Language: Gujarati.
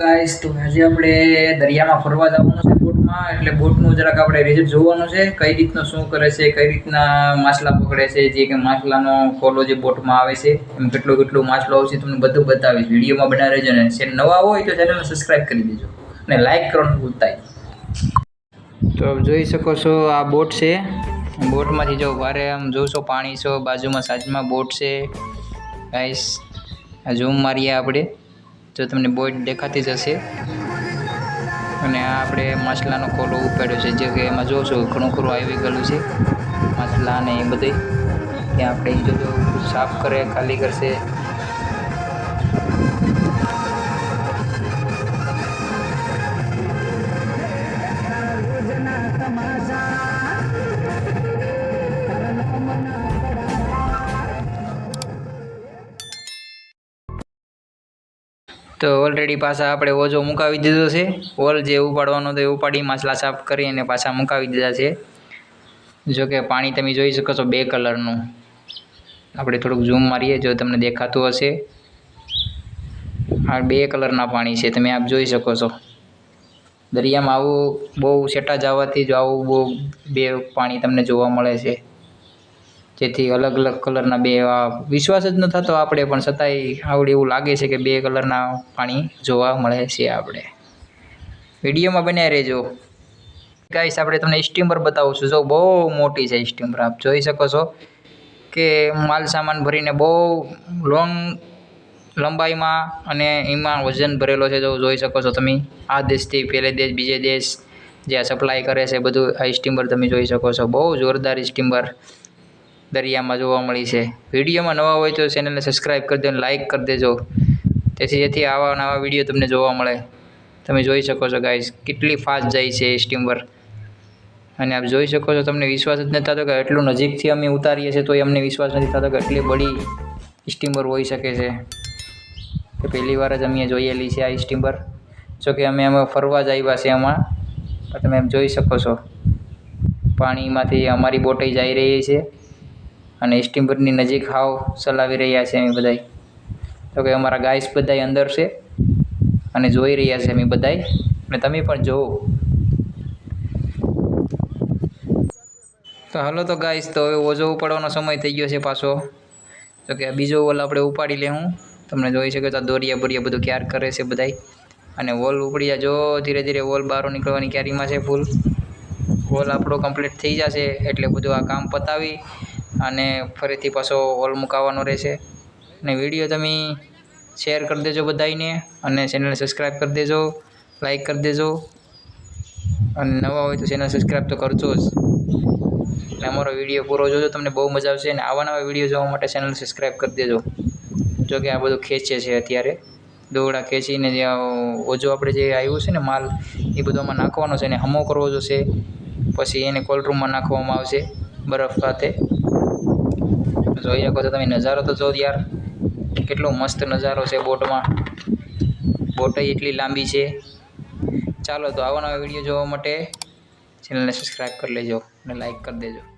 ગાઈસ તો આજે આપણે દરિયામાં ફરવા જવાનું છે બોટમાં. એટલે બોટનું જરાક આપણે રિઝલ્ટ જોવાનું છે. કઈ રીતનો શું કરે છે, કઈ રીતના માછલા પકડે છે, જે કે માછલાનો ખોલો જે બોટમાં આવે છે, એમ કેટલું કેટલું માછલો આવશે તમને બધું બતાવીશ. વિડીયોમાં બના રહેજો ને. છે નવા હોય તો ચેનલને સબસ્ક્રાઇબ કરી દેજો. અને લાઈક કરવાનું ભૂલતા. તો જોઈ શકો છો, આ બોટ છે. બોટમાંથી જો વારે આમ જોશો પાણી છો બાજુમાં સાજમાં બોટ છે. ગાઈસ ઝૂમ મારીએ આપણે. જો તમને બોટ દેખાતી જ હશે. અને આ આપણે માછલાનો કોલો ઉપાડ્યો છે. જે કે એમાં જોશો ઘણું ખરું આવી ગયેલું છે. માછલા ને એ બધું. કે આપણે જો જો સાફ કરે, ખાલી કરશે. તો ઓલરેડી પાછા આપણે ઓજો મુકાવી દીધો છે. ઓલ જે ઉપાડવાનો હતો એ ઉપાડી માછલા સાફ કરી અને પાછા મુકાવી દીધા છે. જો કે પાણી તમે જોઈ શકો છો બે કલરનું. આપણે થોડુંક ઝૂમ મારીએ, જો તમને દેખાતું હશે. આ બે કલરના પાણી છે, તમે આપ જોઈ શકો છો. દરિયામાં આવું બહુ સેટા જવાથી જ આવું બહુ બે પાણી તમને જોવા મળે છે. જેથી અલગ અલગ કલરના બે વિશ્વાસ જ ન થતો આપણે, પણ છતાંય આવડે એવું લાગે છે કે બે કલરના પાણી જોવા મળે છે આપણે. વિડીયોમાં બન્યા રહેજો. ગાઈસ આપણે તમને સ્ટીમર બતાવું છું જો બહુ મોટી છે સ્ટીમર, આપ જોઈ શકો છો કે માલ સામાન ભરીને બહુ લોંગ લંબાઈમાં અને એમાં વજન ભરેલો છે. જો જોઈ શકો છો તમે, આ દેશથી પેલે દેશ, બીજે દેશ જે સપ્લાય કરે છે બધું આ સ્ટીમર તમે જોઈ શકો છો. બહુ જોરદાર સ્ટીમર. દરિયામાં જોવા મળી છે. વિડીયોમાં નવા હોય તો ચેનલને સબસ્ક્રાઈબ કરી દો અને લાઇક કરી દેજો. તેથી જેથી આવા નવા વીડિયો તમને જોવા મળે. તમે જોઈ શકો છો ગાઈઝ કેટલી ફાસ્ટ જાય છે સ્ટીમર અને આપ જોઈ શકો છો, તમને વિશ્વાસ જ નથી થતો કે એટલું નજીકથી અમે ઉતારીએ છીએ તો અમને વિશ્વાસ નથી થતો કે એટલી બડી સ્ટીમર હોઈ શકે છે. કે પહેલી વાર જ અમે જોયેલી છે આ સ્ટીમર જો કે અમે અમે ફરવા જ આવ્યા છે એમાં તમે એમ જોઈ શકો છો. પાણીમાંથી અમારી બોટે જઈ રહી છે. અને સ્ટીમરની નજીક હાવ ચલાવી રહ્યા છે અમે બધાય. તો કે અમારા ગાઈસ બધાય અંદર છે અને જોઈ રહ્યા છે અમે બધાય. અને તમે પણ જોવો. તો હાલો તો ગાઈસ તો હવે ઓજો ઉપાડવાનો સમય થઈ ગયો છે પાછો. તો કે બીજો વોલ આપણે ઉપાડી લેવું તમને જોઈ શકો તો દોરિયા બોરિયા બધું ક્યાર કરે છે બધાય. અને વોલ ઉપડી જાય જો, ધીરે ધીરે વોલ બહાર નીકળવાની ક્યારીમાં છે ફૂલ વોલ આપણો કમ્પ્લીટ થઈ જશે એટલે બધું આ કામ પતાવી અને ફરીથી પાછો ઓલ મુકાવાનો રહેશે. અને વીડિયો તમે શેર કરી દેજો બધાને અને ચેનલ સબસ્ક્રાઈબ કરી દેજો લાઈક કરી દેજો. અને નવા હોય તો ચેનલ સબસ્ક્રાઈબ તો કરજો જ. અને અમારો વીડિયો પૂરો જોજો, તમને બહુ મજા આવશે અને આવા નવા વીડિયો જોવા માટે ચેનલ સબસ્ક્રાઈબ કરી દેજો. જો કે આ બધું ખેંચે છે અત્યારે. દોરડા ખેંચીને જે ઓજો આપણે જે આવ્યું છે ને માલ, એ બધો આમાં નાખવાનો છે અને હમો કરવો જોશે. પછી એને કોલ્ડ રૂમમાં નાખવામાં આવશે, બરફ સાથે. જોઈ શકો છો તમે નજારો તો જો યાર. કેટલો મસ્ત નજારો છે બોટમાં. બોટ એટલી લાંબી છે. ચાલો તો આવા નવા વીડિયો જોવા માટે. ચેનલને સબસ્ક્રાઈબ કરી લેજો અને લાઈક કરી દેજો.